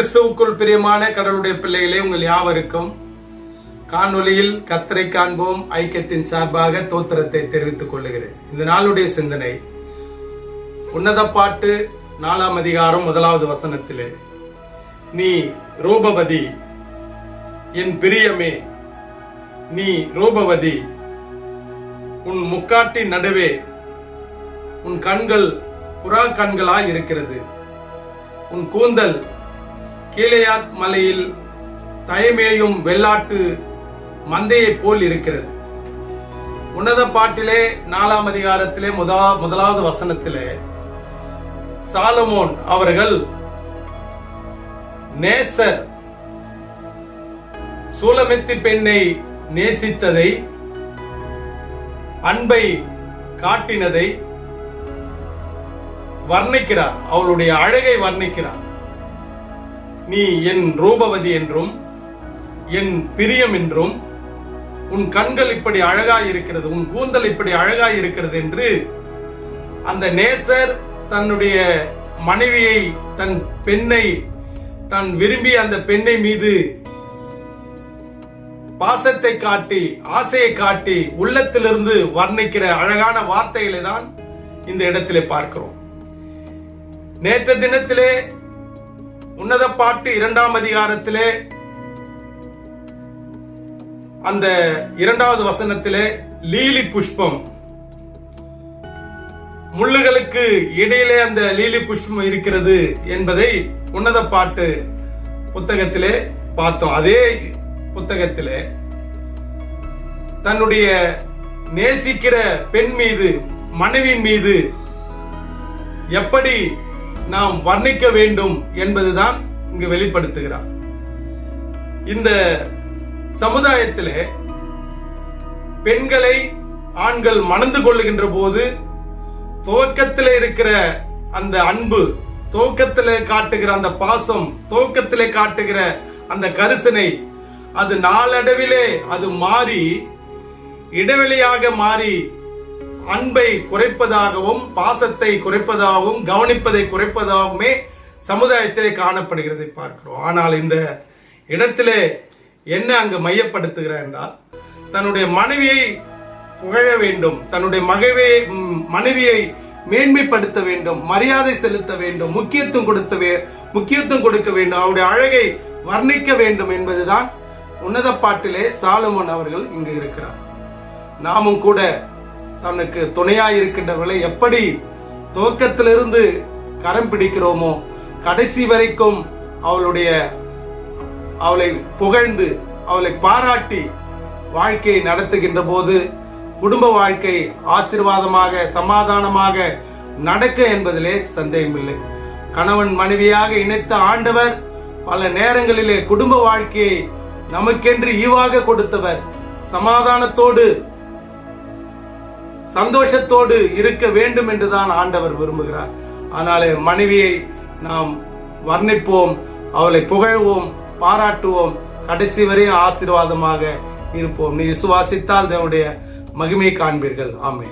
கிறிஸ்துவுக்குள் பிரியமான கடவுளுடைய பிள்ளைகளே உங்கள் யாவருக்கும் காணொளியில் கத்தரை காண்போம் ஐக்கியத்தின் சார்பாக தோத்திரத்தை தெரிவித்துக் கொள்ளுகிறேன். இந்த நாளுடைய சிந்தனை உன்னத பாட்டு நாலாம் அதிகாரம் முதலாவது வசனத்திலே நீ ரூபவதி என் பிரியமே நீ ரூபவதி உன் முக்காட்டின் நடுவே உன் கண்கள் புறா கண்களாய் இருக்கிறது. உன் கூந்தல் கீழையாத் மலையில் தயமேயும் வெள்ளாட்டு மந்தையைப் போல் இருக்கிறது. உன்னத பாட்டிலே நாலாம் அதிகாரத்திலே முதலா முதலாவது வசனத்திலே சாலமோன் அவர்கள் நேசர் சூலமித்தி பெண்ணை நேசித்ததை அன்பை காட்டினதை வர்ணிக்கிறார். அவளுடைய அழகை வர்ணிக்கிறார். நீ என் ரூபவதி என்றும் என் பிரியம் என்றும் உன் கண்கள் இப்படி அழகாய் இருக்கிறது உன் கூந்தல் இப்படி அழகாய் இருக்கிறது என்று அந்த நேசர் தன்னுடைய மனைவியை தன் பெண்ணை தான் விரும்பி அந்த பெண்ணை மீது பாசத்தை காட்டி ஆசையை காட்டி உள்ளத்திலிருந்து வர்ணிக்கிற அழகான வார்த்தைகளை தான் இந்த இடத்திலே பார்க்கிறோம். நேற்று தினத்திலே உன்னத பாட்டு இரண்டாம் அதிகாரத்திலே அந்த இரண்டாவது வசனத்திலே லீலி புஷ்பம். முள்ளுகளுக்கு இடையிலே அந்த லீலி புஷ்பம் இருக்கிறது என்பதை உன்னத பாட்டு புத்தகத்திலே பார்த்தோம். அதே புத்தகத்திலே தன்னுடைய நேசிக்கிற பெண் மீது மனைவியின் மீது எப்படி நாம் வர்ணிக்க வேண்டும் என்பதுதான் இங்கு வெளிப்படுத்துகிறார். இந்த சமுதாயத்திலே பெண்களை ஆண்கள் மணந்து கொள்ளுகின்ற போது துவக்கத்தில் இருக்கிற அந்த அன்பு துவக்கத்தில் காட்டுகிற அந்த பாசம் துவக்கத்தில் காட்டுகிற அந்த கரிசனை அது நாளடைவிலே அது மாறி இடைவெளியாக மாறி அன்பை குறைப்பதாகவும் பாசத்தை குறைப்பதாகவும் கவனிப்பதை குறைப்பதாகவுமே சமுதாயத்திலே காணப்படுகிறதை பார்க்கிறோம். ஆனால் இந்த இடத்திலே என்ன அங்கு மையப்படுத்துகிறார் என்றால் தன்னுடைய மனைவியை புகழ வேண்டும் தன்னுடைய மகவை மனைவியை மேன்மைப்படுத்த வேண்டும் மரியாதை செலுத்த வேண்டும் முக்கியத்துவம் கொடுத்த வே- முக்கியத்துவம் கொடுக்க வேண்டும் அவருடைய அழகை வர்ணிக்க வேண்டும் என்பதுதான் உன்னத பாட்டிலே சாலமோன் அவர்கள் இங்கு இருக்கிறார். நாமும் கூட தனக்கு துணையாய் இருக்கின்றவர்களை எப்படி துவக்கத்திலிருந்து கரம் பிடிக்கிறோமோ கடைசி வரைக்கும் அவளுடைய அவளை புகழ்ந்து அவளை பாராட்டி வாழ்க்கையை நடத்துகின்ற போது குடும்ப வாழ்க்கை ஆசீர்வாதமாக சமாதானமாக நடக்க என்பதிலே சந்தேகமில்லை. கணவன் மனைவியாக இணைத்த ஆண்டவர் பல நேரங்களிலே குடும்ப வாழ்க்கையை நமக்கென்று ஈவாக கொடுத்தவர். சமாதானத்தோடு சந்தோஷத்தோடு இருக்க வேண்டும் என்றுதான் ஆண்டவர் விரும்புகிறார். ஆனால் மனைவியை நாம் வர்ணிப்போம் அவளை புகழ்வோம் பாராட்டுவோம் கடைசி வரையும் ஆசீர்வாதமாக இருப்போம். நீ விசுவாசித்தால் தேவனுடைய மகிமையை காண்பீர்கள். ஆமை